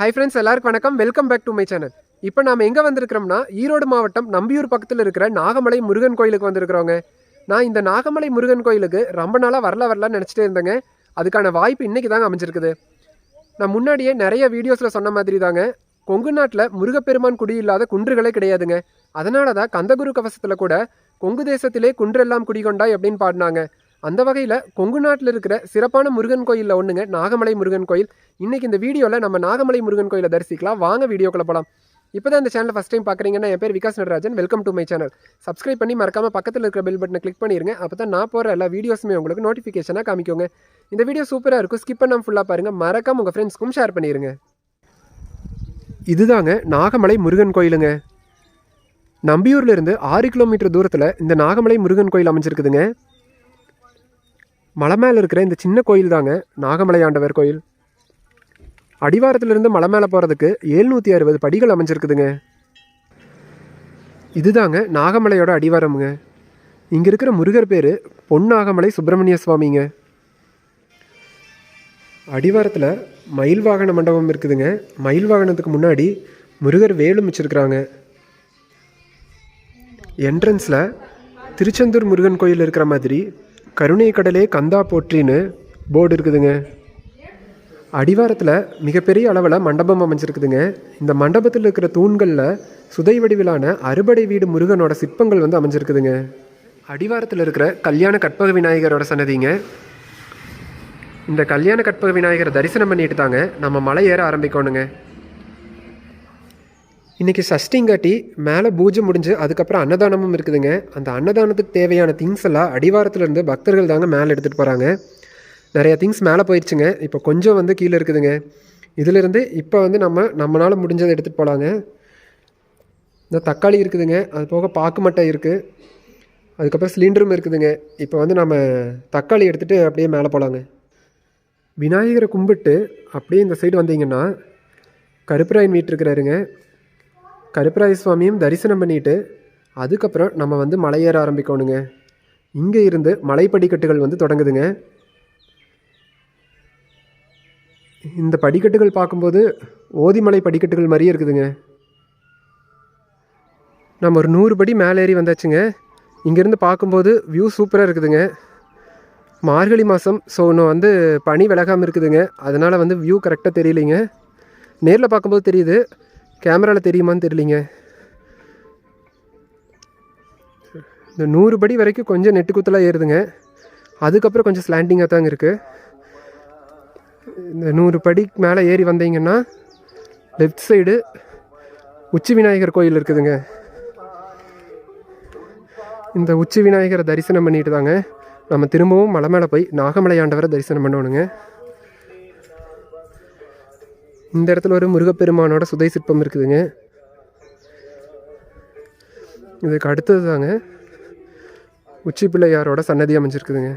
High friends எல்லாருக்கும் வணக்கம். Welcome back to my channel இப்போ நாம் எங்கே வந்திருக்கிறோம்னா ஈரோடு மாவட்டம் நம்பியூர் பக்கத்தில் இருக்கிற நாகமலை முருகன் கோயிலுக்கு வந்திருக்கிறோங்க. நான் இந்த நாகமலை முருகன் கோயிலுக்கு ரொம்ப நாளாக வரல வரலான்னு நினச்சிட்டே இருந்தேங்க. அதுக்கான வாய்ப்பு இன்னைக்கு தாங்க அமைஞ்சிருக்குது. நான் முன்னாடியே நிறைய வீடியோஸில் சொன்ன மாதிரி தாங்க கொங்கு நாட்டில் முருகப்பெருமான் குடியில்லாத குன்றுகளே கிடையாதுங்க. அதனால தான் கந்தகுரு கவசத்தில் கூட கொங்கு தேசத்திலே குன்றெல்லாம் குடிகொண்டாய் அப்படின்னு பாடினாங்க. அந்த வகையில் கொங்கு நாட்டில் இருக்கிற சிறப்பான முருகன் கோயிலில் ஒன்றுங்க நாகமலை முருகன் கோயில். இன்னைக்கு இந்த வீடியோவில் நம்ம நாகமலை முருகன் கோயிலை தரிசிக்கலாம். வாங்க வீடியோக்குள்ள போகலாம் இப்போ தான் இந்த சேனலை ஃபஸ்ட் டைம் பார்க்குறீங்கன்னா என் பேர் Vikas Natarajan. Welcome to my channel subscribe பண்ணி மறக்காமல் பக்கத்தில் இருக்கிற பெல் பட்டனை கிளிக் பண்ணிடுங்க அப்போ தான் நான் போகிற எல்லா வீடியோஸுமே உங்களுக்கு நோட்டிஃபிகேஷனாக காமிக்கோங்க. இந்த வீடியோ சூப்பராக இருக்கும். ஸ்கிப் பண்ணாமல் ஃபுல்லாக பாருங்கள் மறக்காம உங்கள் ஃப்ரெண்ட்ஸ்க்கும் ஷேர் பண்ணிடுங்க இதுதாங்க நாகமலை முருகன் கோயிலுங்க. நம்பியூர்லேருந்து ஆறு கிலோமீட்டர் தூரத்தில் இந்த நாகமலை முருகன் கோயில் அமைஞ்சிருக்குதுங்க. மலை மேலே இருக்கிற இந்த சின்ன கோயில் தாங்க நாகமலை ஆண்டவர் கோயில். அடிவாரத்திலிருந்து மலை மேலே போகிறதுக்கு ஏழ்நூற்றி அறுபது படிகள் அமைஞ்சிருக்குதுங்க. இதுதாங்க நாகமலையோட அடிவாரமுங்க. இங்கே இருக்கிற முருகர் பேர் பொன்னாகமலை சுப்பிரமணிய சுவாமிங்க. அடிவாரத்தில் மயில் வாகன மண்டபம் இருக்குதுங்க. மயில் வாகனத்துக்கு முன்னாடி முருகர் வேலும் வச்சுருக்குறாங்க. என்ட்ரன்ஸில் திருச்செந்தூர் முருகன் கோயில் இருக்கிற மாதிரி கருணை கடலே கந்தா போற்றின்னு போர்டு இருக்குதுங்க. அடிவாரத்தில் மிகப்பெரிய அளவில் மண்டபம் அமைஞ்சிருக்குதுங்க. இந்த மண்டபத்தில் இருக்கிற தூண்களில் சுதை வடிவிலான அறுபடை வீடு முருகனோட சிற்பங்கள் வந்து அமைஞ்சிருக்குதுங்க. அடிவாரத்தில் இருக்கிற கல்யாண கற்பக விநாயகரோட சன்னதிங்க. இந்த கல்யாண கற்பக விநாயகரை தரிசனம் பண்ணிட்டு தாங்க நம்ம மலை ஏற ஆரம்பிக்கணுங்க. இன்றைக்கி சஷ்டிங்காட்டி மேலே பூஜை முடிஞ்சு அதுக்கப்புறம் அன்னதானமும் இருக்குதுங்க. அந்த அன்னதானத்துக்கு தேவையான திங்ஸ் எல்லாம் அடிவாரத்துலேருந்து பக்தர்கள் தாங்க மேலே எடுத்துகிட்டு போகிறாங்க நிறையா திங்ஸ் மேலே போயிடுச்சுங்க இப்போ கொஞ்சம் வந்து கீழே இருக்குதுங்க. இதிலிருந்து இப்போ வந்து நம்ம நம்மளால் முடிஞ்சதை எடுத்துகிட்டு போகலாங்க இந்த தக்காளி இருக்குதுங்க. அது போக பாக்கு மட்டை இருக்குது அதுக்கப்புறம் சிலிண்டரும் இருக்குதுங்க. இப்போ வந்து நம்ம தக்காளி எடுத்துகிட்டு அப்படியே மேலே போகலாங்க விநாயகரை கும்பிட்டு அப்படியே இந்த சைடு வந்தீங்கன்னா கருப்பராயன் வீட்டிருக்கிறாருங்க. கருப்பராய சுவாமியும் தரிசனம் பண்ணிட்டு அதுக்கப்புறம் நம்ம வந்து மலையேற ஆரம்பிக்கணுங்க. இங்கே இருந்து மலைப்படிக்கட்டுகள் வந்து தொடங்குதுங்க. இந்த படிக்கட்டுகள் பார்க்கும்போது ஓதிமலை படிக்கட்டுகள் மாதிரியே இருக்குதுங்க. நம்ம ஒரு நூறு படி மேலே ஏறி வந்தாச்சுங்க. இங்கேருந்து பார்க்கும்போது வியூ சூப்பராக இருக்குதுங்க. மார்கழி மாதம் ஸோ இன்னும் வந்து பனி விலகாமல் இருக்குதுங்க. அதனால் வந்து வியூ கரெக்டாக தெரியலைங்க. நேரில் பார்க்கும்போது தெரியுது கேமராவில் தெரியுமான்னு தெரியலிங்க. இந்த நூறு படி வரைக்கும் கொஞ்சம் நெட்டு குத்தலாக ஏறுதுங்க. அதுக்கப்புறம் கொஞ்சம் ஸ்லாண்டிங்காக தாங்க இருக்குது இந்த நூறு படி மேலே ஏறி வந்தீங்கன்னா லெஃப்ட் சைடு உச்சி விநாயகர் கோயில் இருக்குதுங்க. இந்த உச்சி விநாயகரை தரிசனம் பண்ணிட்டு தாங்க. நம்ம திரும்பவும் மலை மேலே போய் நாகமலை ஆண்டவரை தரிசனம் பண்ணணுங்க. இந்த இடத்துல ஒரு முருகப்பெருமானோட சுதை சிற்பம் இருக்குதுங்க. இதுக்கு அடுத்தது தாங்க உச்சி பிள்ளையாரோட சன்னதி அமைஞ்சிருக்குதுங்க.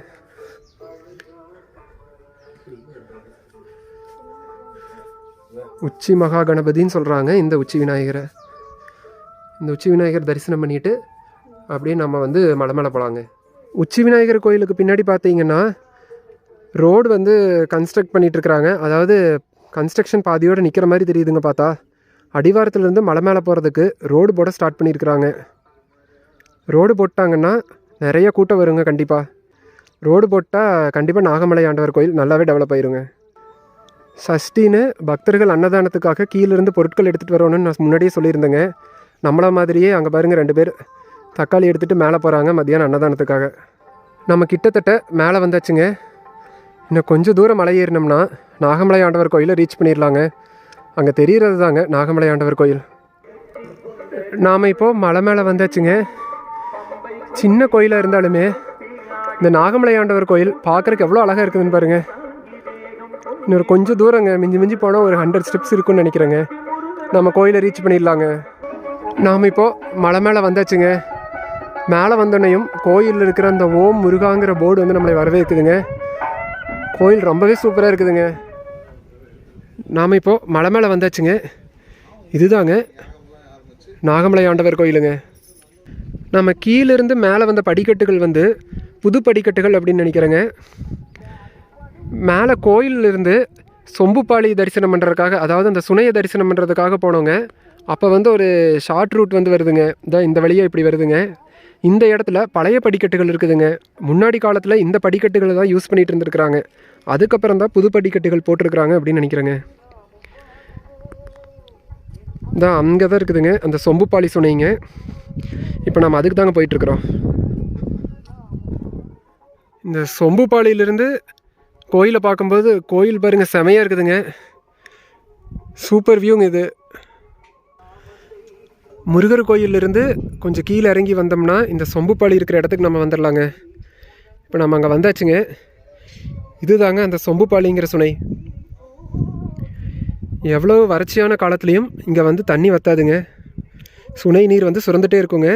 உச்சி மகா கணபதின்னு சொல்கிறாங்க இந்த உச்சி விநாயகரை. இந்த உச்சி விநாயகர் தரிசனம் பண்ணிட்டு அப்படியே நம்ம வந்து மலை மேலே போகலாங்க உச்சி விநாயகர் கோயிலுக்கு பின்னாடி பார்த்தீங்கன்னா ரோடு வந்து கன்ஸ்ட்ரக்ட் பண்ணிகிட்ருக்குறாங்க அதாவது கன்ஸ்ட்ரக்ஷன் பாதியோடு நிற்கிற மாதிரி தெரியுதுங்க பார்த்தா. அடிவாரத்துலேருந்து மலை மேலே போகிறதுக்கு ரோடு போட ஸ்டார்ட் பண்ணியிருக்கிறாங்க. ரோடு போட்டாங்கன்னா நிறைய கூட்டம் வருங்க கண்டிப்பாக ரோடு போட்டால் கண்டிப்பாக நாகமலை ஆண்டவர் கோயில் நல்லாவே டெவலப் ஆயிருங்க. சஷ்டின்னு பக்தர்கள் அன்னதானத்துக்காக கீழேருந்து பொருட்கள் எடுத்துகிட்டு வரணும்னு நான் முன்னாடியே சொல்லியிருந்தேங்க. நம்மள மாதிரியே அங்கே பாருங்கள் ரெண்டு பேர். தக்காளி எடுத்துகிட்டு மேலே போகிறாங்க மத்தியானம் அன்னதானத்துக்காக. நம்ம கிட்டத்தட்ட மேலே வந்தாச்சுங்க. இன்னும் கொஞ்சம் தூரம் மலை ஏறினோம்னா நாகமலை ஆண்டவர் கோயிலை ரீச் பண்ணிடலாங்க. அங்கே தெரிகிறது தாங்க நாகமலை ஆண்டவர் கோயில். நாம் இப்போது மலை மேலே வந்தாச்சுங்க. சின்ன கோயிலாக இருந்தாலுமே இந்த நாகமலை ஆண்டவர் கோயில் பார்க்குறக்கு எவ்வளோ அழகாக இருக்குதுன்னு பாருங்கள் இன்னொரு கொஞ்சம் தூரங்க மிஞ்சி மிஞ்சி போனால் ஒரு ஹண்ட்ரட் ஸ்டெப்ஸ் இருக்குன்னு நினைக்கிறேங்க. நம்ம கோயிலை ரீச் பண்ணிடலாங்க. நாம் இப்போது மலை மேலே வந்தாச்சுங்க. மேலே வந்தோடனையும் கோயிலில் இருக்கிற அந்த ஓம் முருகாங்கிற போர்டு வந்து நம்மளை வரவேற்குதுங்க. கோயில் ரொம்பவே சூப்பராக இருக்குதுங்க. நாம் இப்போது மலை மேலே வந்தாச்சுங்க. இதுதாங்க நாகமலை ஆண்டவர் கோயிலுங்க. நம்ம கீழிருந்து மேலே வந்த படிக்கட்டுகள் வந்து புது படிக்கட்டுகள் அப்படின்னு நினைக்கிறேங்க. மேலே கோயிலிருந்து சொம்புப்பாளி தரிசனம் பண்ணுறதுக்காக அதாவது அந்த சுனையை தரிசனம் பண்ணுறதுக்காக போனோங்க. அப்போ வந்து ஒரு ஷார்ட் ரூட் வந்து வருதுங்க. இதான் இந்த வழியாக இப்படி வருதுங்க. இந்த இடத்துல பழைய படிக்கட்டுகள் இருக்குதுங்க. முன்னாடி காலத்தில் இந்த படிக்கட்டுகளை தான் யூஸ் பண்ணிகிட்டு இருந்திருக்கிறாங்க. அதுக்கப்புறம் தான் புது படிக்கட்டுகள் போட்டிருக்கிறாங்க அப்படின்னு நினைக்கிறேங்க. இந்த அங்கே தான் இருக்குதுங்க. அந்த சொம்புப்பாளி சொன்னீங்க. இப்போ நம்ம அதுக்கு தாங்க போயிட்டுருக்குறோம். இந்த சொம்புப்பாளியிலிருந்து கோயிலை பார்க்கும்போது கோயில் பாருங்க செமையாக இருக்குதுங்க. சூப்பர் வியூங்க இது. முருகர் கோயிலிருந்து கொஞ்சம் கீழே இறங்கி வந்தோம்னா இந்த சொம்புப்பாளி இருக்கிற இடத்துக்கு நம்ம வந்துடலாங்க. இப்போ நம்ம அங்கே வந்தாச்சுங்க. இதுதாங்க அந்த சொம்புப்பாளிங்கிற சுனை. எவ்வளோ வறட்சியான காலத்துலேயும் இங்கே வந்து தண்ணி வத்தாதுங்க. சுனை நீர் வந்து சுரந்துட்டே இருக்குங்க.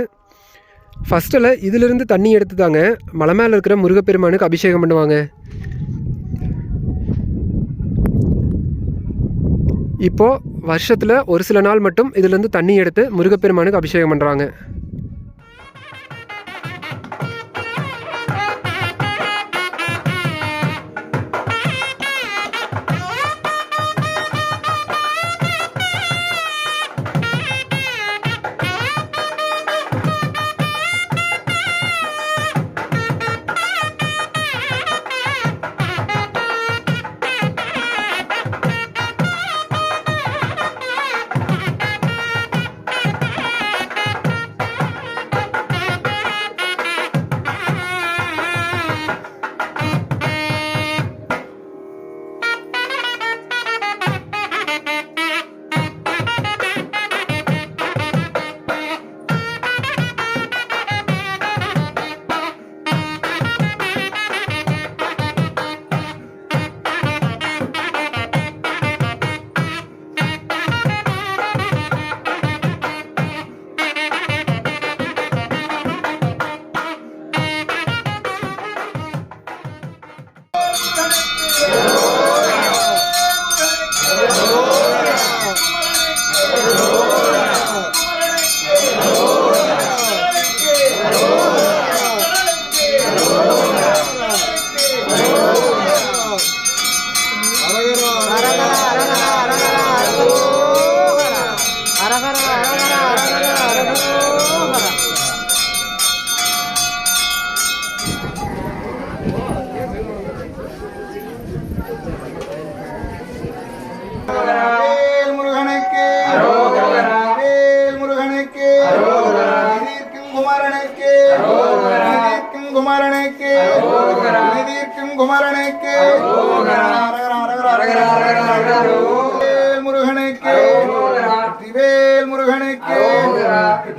ஃபஸ்ட்டில் இதிலிருந்து தண்ணி எடுத்து தாங்க மலை மேலே இருக்கிற முருகப்பெருமானுக்கு அபிஷேகம் பண்ணுவாங்க. இப்போது வருஷத்தில் ஒரு சில நாள் மட்டும் இதிலேருந்து தண்ணி எடுத்து முருகப்பெருமானுக்கு அபிஷேகம் பண்ணுறாங்க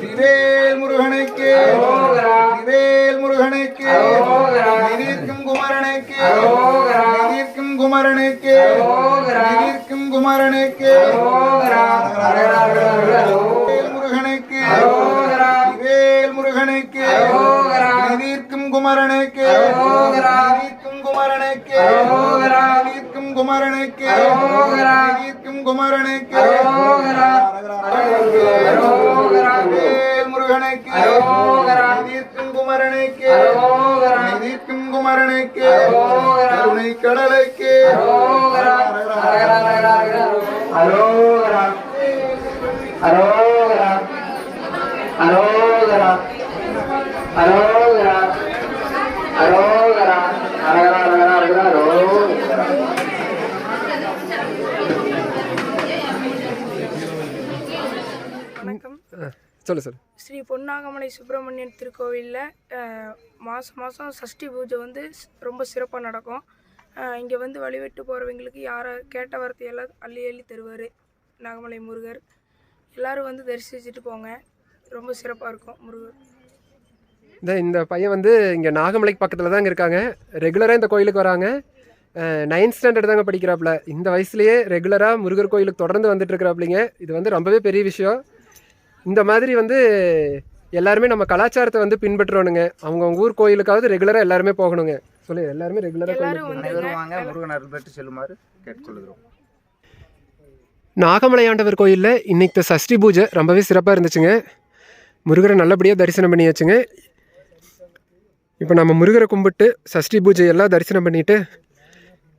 திவேல் முருகனுக்கு. திவேல் முருகனுக்கு. நிதிர்க்கும் குமரனுக்கு. நிதிர்க்கும் குமரனுக்கு. நிதிர்க்கும் குமரனுக்கு. முருகனுக்கு. வேல் முருகனுக்கு. நிதிர்க்கும் குமரனுக்கு. நிதிர்க்கும் குமரனுக்கு. நிதிர்க்கும் குமரனுக்கு. நிதிர்க்கும் குமரனுக்கு. முருகனுக்கு நிதிர்க்கும் குமரனுக்கு நிதிர்க்கும் குமரனுக்கு கருணை கடலுக்கு. அரோகரா. அரோகரா. அரோகரா. அரோகரா. அரோகரா. அரகரா. அரகரா அரகரா அரோகரா வணக்கம். சொல்லு சொல்லு. ஸ்ரீ பொன்னாகமலை சுப்பிரமணியன் திருக்கோவிலில் மாதம் மாதம் சஷ்டி பூஜை வந்து ரொம்ப சிறப்பாக நடக்கும். இங்கே வந்து வழிபட்டு போகிறவங்களுக்கு யாரை கேட்ட வார்த்தையெல்லாம் அள்ளி அள்ளி தருவார் நாகமலை முருகர். எல்லோரும் வந்து தரிசிச்சுட்டு போங்க. ரொம்ப சிறப்பாக இருக்கும் முருகர். இந்த இந்த பையன் வந்து இங்கே நாகமலைக்கு பக்கத்தில் தாங்க இருக்காங்க. ரெகுலராக இந்த கோயிலுக்கு வராங்க. நைன்த் ஸ்டாண்டர்ட் தாங்க படிக்கிறாப்புல. இந்த வயசுலேயே ரெகுலராக முருகர் கோயிலுக்கு தொடர்ந்து வந்துட்டு இருக்கிறாப்புலிங்க. இது வந்து ரொம்பவே பெரிய விஷயம். இந்த மாதிரி வந்து எல்லாருமே நம்ம கலாச்சாரத்தை வந்து பின்பற்றணுங்க. அவங்கவுங்க ஊர் கோயிலுக்காவது ரெகுலராக எல்லாருமே போகணுங்க. சொல்லு எல்லாருமே ரெகுலராக வருவாங்க முருகன் அருள் பெற்று செல்லுமாறு கேட்டுக்கொள்கிறோம். நாகமலை ஆண்டவர் கோயிலில் இன்னைக்கு சஷ்டி பூஜை ரொம்பவே சிறப்பாக இருந்துச்சுங்க. முருகரை நல்லபடியாக தரிசனம் பண்ணியாச்சுங்க இப்போ நம்ம முருகரை கும்பிட்டு சஷ்டி பூஜை எல்லாம் தரிசனம் பண்ணிட்டு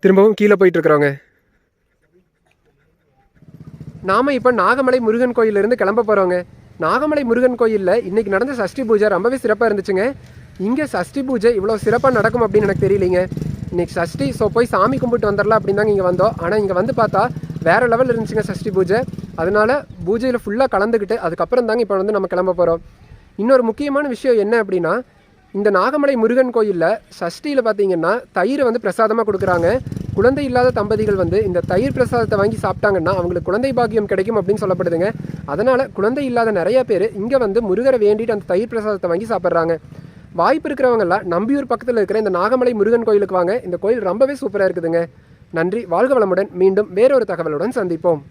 திரும்பவும் கீழே போயிட்டுருக்குறோங்க நாம் இப்போ நாகமலை முருகன் கோயிலிருந்து கிளம்ப போகிறோங்க நாகமலை முருகன் கோயிலில் இன்றைக்கி நடந்த சஷ்டி பூஜை ரொம்பவே சிறப்பாக இருந்துச்சுங்க. இங்கே சஷ்டி பூஜை இவ்வளோ சிறப்பாக நடக்கும் அப்படின்னு எனக்கு தெரியலைங்க. இன்னைக்கு சஷ்டி ஸோ போய் சாமி கும்பிட்டு வந்துடலாம் அப்படின்னு தாங்க இங்கே வந்தோம். ஆனால் இங்கே வந்து பார்த்தா வேறு லெவல் இருந்துச்சுங்க சஷ்டி பூஜை. அதனால் பூஜையில் ஃபுல்லாக கலந்துக்கிட்டு அதுக்கப்புறம் தாங்க இப்போ வந்து நம்ம கிளம்ப போகிறோம் இன்னொரு முக்கியமான விஷயம் என்ன அப்படின்னா இந்த நாகமலை முருகன் கோயிலில் சஷ்டியில் பார்த்தீங்கன்னா தயிரை வந்து பிரசாதமாக கொடுக்குறாங்க. குழந்தை இல்லாத தம்பதிகள் வந்து இந்த தயிர் பிரசாதத்தை வாங்கி சாப்பிட்டாங்கன்னா அவங்களுக்கு குழந்தை பாக்கியம் கிடைக்கும் அப்படின்னு சொல்லப்படுதுங்க. அதனால் குழந்தை இல்லாத நிறைய பேர் இங்கே வந்து முருகரை வேண்டிட்டு அந்த தயிர் பிரசாதத்தை வாங்கி சாப்பிட்றாங்க. வாய்ப்பு இருக்கிறவங்களாம் நம்பியூர் பக்கத்தில் இருக்கிற இந்த நாகமலை முருகன் கோயிலுக்கு வாங்க. இந்த கோயில் ரொம்பவே சூப்பராக இருக்குதுங்க. நன்றி. வாழ்க வளமுடன். மீண்டும் வேறொரு தகவலுடன் சந்திப்போம்.